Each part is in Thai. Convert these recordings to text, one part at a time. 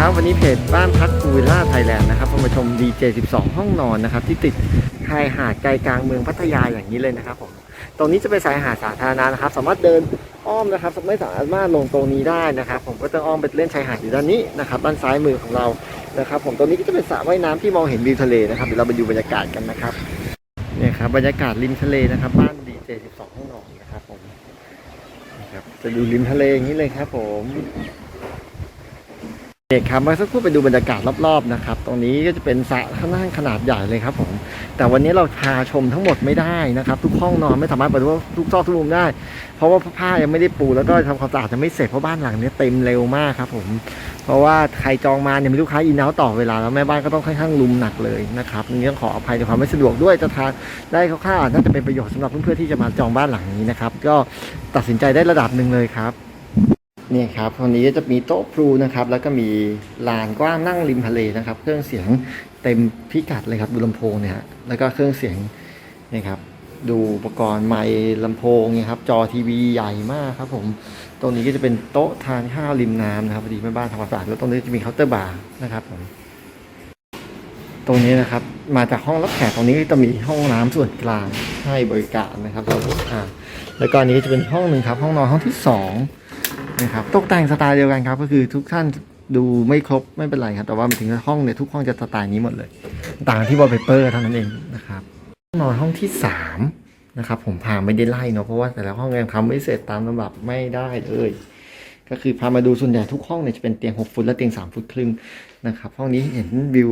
ครับวันนี้เพจบ้านพักพูวิลล่าไทยแลนด์นะครับมาชม DJ 12 ห้องนอนนะครับ ที่ติดชายหาดใจกลางเมืองพัทยาอย่างนี้เลยนะครับผมตรงนี้จะเป็นสายหาดสาธารณะนะครับ สามารถเดินอ้อมนะครับไม่สามารถลงตรงนี้ได้นะครับ ผมก็ต้องอ้อมไปเล่นชายหาดอยู่ด้านนี้นะครับด้านซ้ายมือของเรานะครับ ผมตรงนี้ก็จะเป็นสระว่ายน้ำที่มองเห็นวิวทะเลนะครับเดี๋ยวเราไปดูบรรยากาศกันนะครับเนี่ยครับบรรยากาศริมทะเลนะครับ บ้าน DJ 12 ห้องนอนนะครับผมครับจะดูริมทะเลอย่างนี้เลยครับผม เด็กครับมื่อสักครู่ไปดูบรรยากาศรอบๆนะครับ ตรงนี้ก็จะเป็นสระข้างล่างขนาดใหญ่เลยครับผม แต่วันนี้เราพาชมทั้งหมดไม่ได้นะครับ ทุกห้องนอนไม่สามารถเปิดว่าทุกซอกทุกมุมได้ เพราะว่าผ้ายังไม่ได้ปูแล้วก็ทำความสะอาดจะไม่เสร็จเพราะบ้านหลังนี้เต็มเร็วมากครับผม เพราะว่าใครจองมาเนี่ยมีลูกค้าอินเอาต่อเวลาแล้วแม่บ้านก็ต้องค่อนข้างลุมหนักเลยนะครับนี่ต้องขออภัยในความไม่สะดวกด้วยจะทานได้คร่าวๆน่าจะเป็นประโยชน์สำหรับเพื่อนๆที่จะมาจองบ้านหลังนี้นะครับ ก็ตัดสินใจได้ระดับหนึ่งเลยครับ เนี่ยครับตรงนี้จะมีโต๊ะพลูนะครับ แล้วก็มีลานกว้างนั่งริมทะเลนะครับ เครื่องเสียงเต็มพิกัดเลยครับดูลำโพงเนี่ยฮะแล้วก็เครื่องเสียงเนี่ยครับ ดูอุปกรณ์ไมค์ลำโพงเนี่ยครับ จอทีวีใหญ่มากครับ ผมตรงนี้ก็จะเป็นโต๊ะทานข้าวริมน้ำนะครับพอดีแม่บ้านทำความสะอาดแล้วตรงนี้จะมีเคาน์เตอร์บาร์นะครับผมตรงนี้นะครับ มาจากห้องรับแขกตรงนี้จะมีห้องน้ำส่วนกลางให้บริการนะครับเราอ่าแล้วก็อันนี้จะเป็นห้องหนึ่งครับ ห้องนอนห้องที่สอง นะครับตกแต่งสไตล์เดียวกันครับ ก็คือทุกท่านดูไม่ครบไม่เป็นไรครับ แต่ว่าถึงห้องเนี่ยทุกห้องจะสไตล์นี้หมดเลย ต่างที่วอลเปเปอร์เท่านั้นเองนะครับนอนห้องที่สามนะครับผมพาไม่ได้ไล่เนาะเพราะว่าแต่ละห้องยังทำไม่เสร็จตามลำดับไม่ได้เลยก็คือพามาดูส่วนใหญ่ทุกห้องเนี่ยจะเป็นเตียง 6 ฟุตและเตียง 3 ฟุตครึ่งนะครับห้องนี้เห็นวิว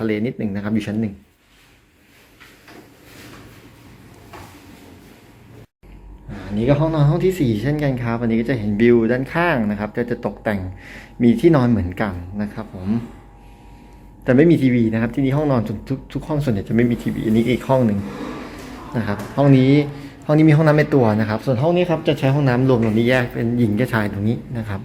ทะเลนิดหนึ่งนะครับอยู่ชั้นหนึ่ง อ่าอั นนี้ก็ห้องนอนห้องที่ 4 เช่นกันครับ อันนี้ก็จะเห็นวิวด้านข้างนะครับจะจะตกแต่งมีที่นอนเหมือนกันนะครับ ผม แต่ไม่มีทีวีนะครับ ที่นี่ห้องนอนทุกทุกทุกห้องส่วนใหญ่จะไม่มีทีวีอันนี้อีกห้องหนึ่งนะครับ ห้องนี้ห้องนี้มีห้องน้ำในตัวนะครับ ส่วนห้องนี้ครับจะใช้ห้องน้ำรวมตรงนี้แยกเป็นหญิงกับชายตรงนี้นะครับ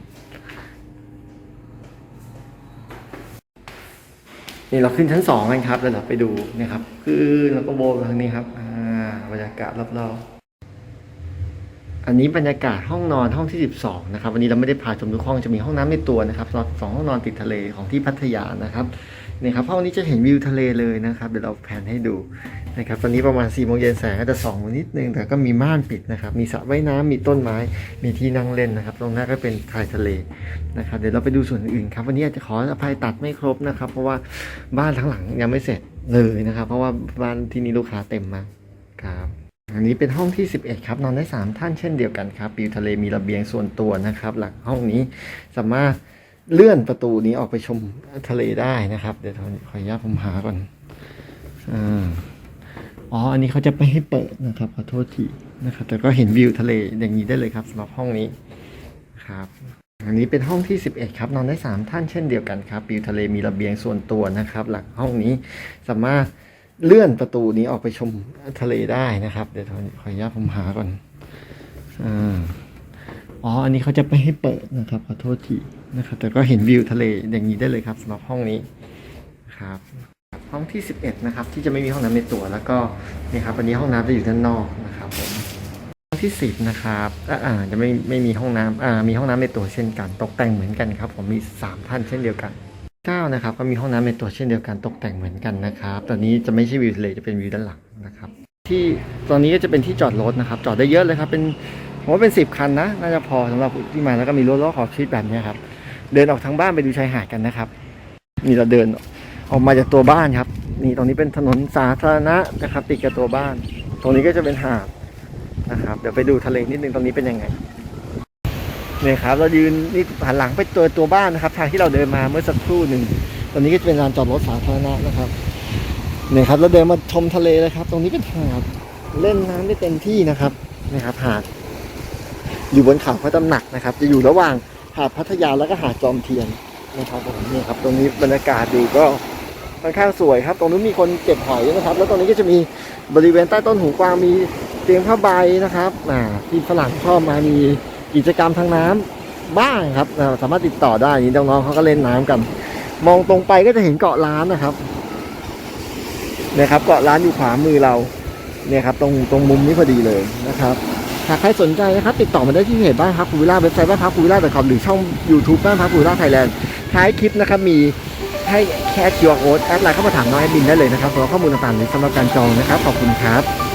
นี่เราขึ้นชั้นสองกันครับแล้วเราไปดูนะครับ คือเราก็โบกทางนี้ครับ อ่าบรรยากาศรอบๆ อันนี้บรรยากาศห้องนอนห้องที่ 12 นะครับ วันนี้เราไม่ได้พาชมทุกห้องจะมีห้องน้ำในตัวนะครับสำหรับสองห้องนอนติดทะเลของที่พัทยานะครับนี่ครับห้องนี้จะเห็นวิวทะเลเลยนะครับเดี๋ยวเราแผนให้ดูนะครับตอนนี้ประมาณ4ี่โมงเย็นแสงก็จะส่องนิดนึงแต่ก็มีม่านปิดนะครับ มีสระว่ายน้ำมีต้นไม้ มีที่นั่งเล่นนะครับ ตรงหน้าก็เป็นชายทะเลนะครับเดี๋ยวเราไปดูส่วนอื่นครับวันนี้อาจจะขออภัยตัดไม่ครบนะครับ เพราะว่าบ้านทั้งหลังยังไม่เสร็จเลยนะครับ เพราะว่าบ้านที่นี่ลูกค้าเต็มมากครับ อันนี้เป็นห้องที่ 11 ครับนอนได้ 3 ท่านเช่นเดียวกันครับวิวทะเลมีระเบียงส่วนตัวนะครับ หลังห้องนี้สามารถเลื่อนประตูนี้ออกไปชมทะเลได้นะครับ เดี๋ยวขอขอนุญาตผมหาก่อนอาอ๋ออันนี้เขาจะไม่ให้เปิดนะครับขอโทษทีนะครับ แต่ก็เห็นวิวทะเลอย่างนี้ได้เลยครับสำหรับห้องนี้ครับอันนี้เป็นห้องที่ 11 ครับนอนได้ 3 ท่านเช่นเดียวกันครับวิวทะเลมีระเบียงส่วนตัวนะครับ หลังห้องนี้สามารถ เลื่อนประตูนี้ออกไปชมทะเลได้นะครับ เดี๋ยวขอขออนุญาตผมหาก่อนอ๋อ อันนี้เขาจะไม่ให้เปิดนะครับขอโทษทีนะครับ แต่ก็เห็นวิวทะเลอย่างนี้ได้เลยครับสำหรับห้องนี้ครับห้องที่ 11 นะครับ ที่จะไม่มีห้องน้ำในตัวแล้วก็นี่ครับอันนี้ห้องน้ำจะอยู่ด้านนอกนะครับผมห้องที่สิบนะครับอ่าจะไม่ไม่มีห้องน้ำอ่ามีห้องน้ำในตัวเช่นกัน ตกแต่งเหมือนกันครับ ผมมีสามท่านเช่นเดียวกัน เก้านะครับ ก็มีห้องน้ำในตัวเช่นเดียวกันตกแต่งเหมือนกันนะครับ ตอนนี้จะไม่ใช่วิวทะเลจะเป็นวิวด้านหลังนะครับ ที่ตอนนี้ก็จะเป็นที่จอดรถนะครับ จอดได้เยอะเลยครับ เป็นผมว่าเป็นสิบคันนะ น่าจะพอสำหรับที่มาแล้วก็มีรถล้อขอบชิดแบบนี้ครับ เดินออกทางบ้านไปดูชายหาดกันนะครับ นี่เราเดินออกมาจากตัวบ้านครับ นี่ตรงนี้เป็นถนนสาธารณะนะครับ ติดกับตัวบ้าน ตรงนี้ก็จะเป็นหาดนะครับ เดี๋ยวไปดูทะเลนิดนึงตรงนี้เป็นยังไง เนี่ยครับ เรายืนนี่หันหลังไปตัวตัวบ้านนะครับ ทางที่เราเดินมาเมื่อสักครู่หนึ่งตรงนี้ก็จะเป็นลานจอดรถสาธารณะนะครับเนี่ยครับเราเดินมาชมทะเลเลยครับ ตรงนี้เป็นหาดเล่นน้ำได้เต็มที่นะครับนะครับหาดอยู่บนเขาพระตำหนักนะครับ จะอยู่ระหว่างหาดพัทยาแล้วก็หาดจอมเทียนนะครับผมเนี่ยครับ ตรงนี้บรรยากาศดูก็ค่อนข้างสวยครับ ตรงนู้นมีคนเก็บหอยนะครับ แล้วตรงนี้ก็จะมีบริเวณใต้ต้นหูกวางมีเตียงผ้าใบนะครับอ่าที่ฝรั่งชอบมามี กิจกรรมทางน้ำบ้างครับอ่าสามารถติดต่อได้นี่น้องๆเขาก็เล่นน้ำกัน มองตรงไปก็จะเห็นเกาะล้านนะครับเนี่ยครับเกาะล้านอยู่ขวามือเราเนี่ยครับตรงตรงมุมนี้พอดีเลยนะครับหากใครสนใจนะครับ ติดต่อมาได้ที่เพจบ้านพักภูวิล่าเว็บไซต์บ้านพักภูวิล่า .com หรือช่อง YouTube บ้านพักภูวิลล่าไทยแลนด์ท้ายคลิปนะครับมีให้แค่ QR code แอดไลน์เข้ามาถามน้องแอดมินได้เลยนะครับสำหรับข้อมูลต่างๆหรือสำหรับการจองนะครับ ขอบคุณครับ